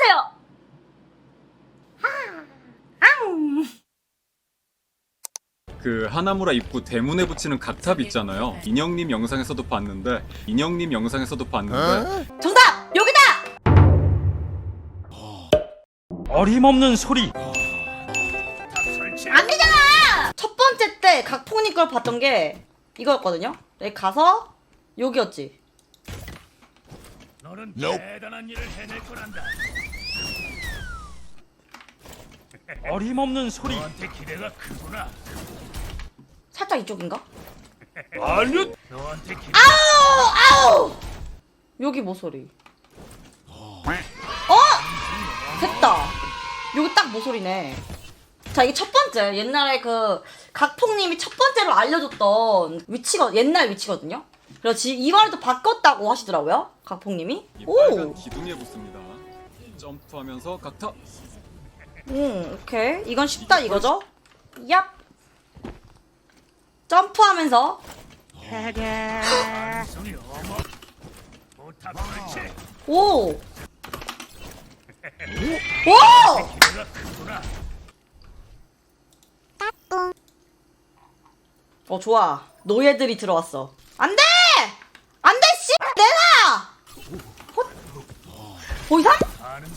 해주세요. 그 하나무라 입구 대문에 붙이는 각탑 있잖아요. 인형님 영상에서도 봤는데 인형님 영상에서도 봤는데 정답 여기다. 어림없는 소리 안 되잖아. 첫 번째 때 각폭님 걸 봤던 게 이거였거든요. 여기 가서 여기였지. 너는 대단한 일을 해낼 거란다. 어림없는 소리 너한테 기대가 크구나. 살짝 이쪽인가? 아니요. 너한테 기대. 아우 아우. 여기 모서리. 어? 됐다. 여기 딱 모서리네. 자 이게 첫 번째 옛날에 그 각폭님이 첫 번째로 알려줬던 위치가 옛날 위치거든요. 그래서 지 이번에도 바꿨다고 하시더라고요. 각폭님이. 이 오. 빨간 기둥에 붙습니다. 점프하면서 각탑. 음, 오케이. 이건 쉽다 이거죠? 얍. 점프하면서. 오. 오! 어 좋아. 노예들이 들어왔어. 안 돼! 안 돼! 씨! 내놔! 보이삼?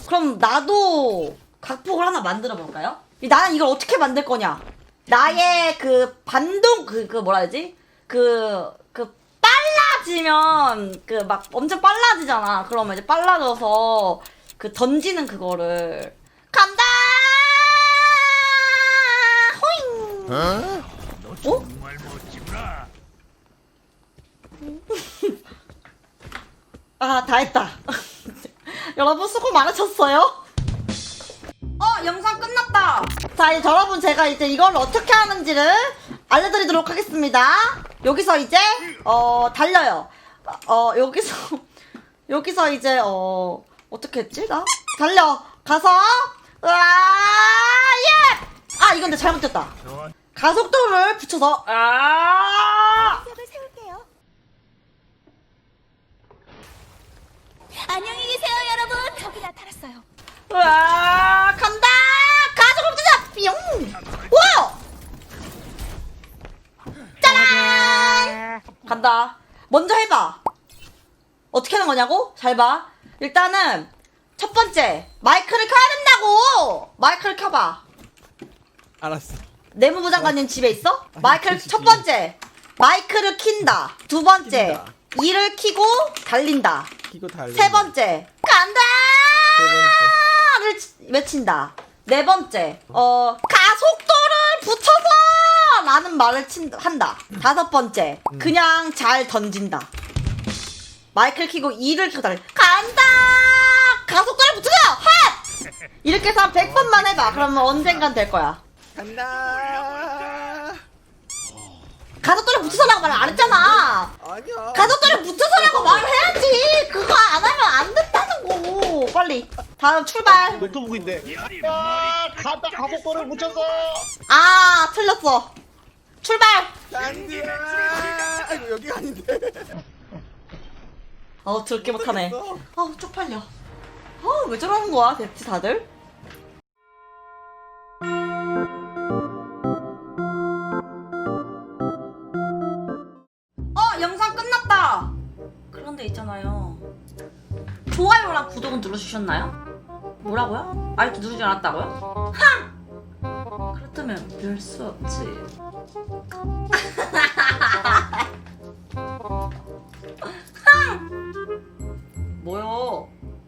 그럼 나도 각폭을 하나 만들어 볼까요? 나는 이걸 어떻게 만들 거냐? 나의 그 반동 그 그 뭐라 해야지? 그 그 빨라지면 그 막 엄청 빨라지잖아. 그러면 이제 빨라져서 그 던지는 그거를 간다! 호잉! 너 정말 멋지구나. 아, 다 했다. 여러분 수고 많으셨어요? 어, 영상 끝났다. 자, 이제 여러분 제가 이제 이걸 어떻게 하는지를 알려드리도록 하겠습니다. 여기서 이제 어 달려요. 어 여기서 여기서 이제 어 어떻게 했지 나? 달려 가서 으아 예! 아 이건 내 잘못됐다. 가속도를 붙여서 아을 세울게요. 안녕히 계세요, 여러분. 저기 나타났어요. 와 간다 먼저 해봐 어떻게 하는 거냐고 잘 봐 일단은 첫 번째 마이크를 켜야 된다고 마이크를 켜봐 알았어. 내무부 장관님 집에 있어? 마이크를 켜지지. 첫 번째 마이크를 킨다 두 번째 킨다. 이를 키고 달린다 키고 달리. 세 번째 간다 세 번째. 를 치- 외친다. 네 번째, 어, 가속도를 붙여서! 라는 말을 친, 한다. 다섯 번째, 그냥 잘 던진다. 마이크를 키고 이를 키고 달려. 간다! 가속도를 붙여서! 핫! 이렇게 해서 한 100번만 해봐. 그러면 언젠간 될 거야. 간다. 가속도를 붙여서라고 말 안 했잖아! 아니야. 가속도를 붙여서라고 말을 해야지! 그거 안 하면 안 된다는 거! 빨리. 다음 출발. 노트북인데. 아, 가다 가복도를 묻혀서. 아, 틀렸어. 출발! 아이고 여기가 아닌데. 어우 들게 못하네 어우 쪽팔려 어우 왜 저러는 거야 대체 다들 어 영상 끝났다 그런데 있잖아요 좋아요랑 구독은 눌러주셨나요? 뭐라고요? 아직도 누르지 않았다고요? 하! 그렇다면 별 수 없지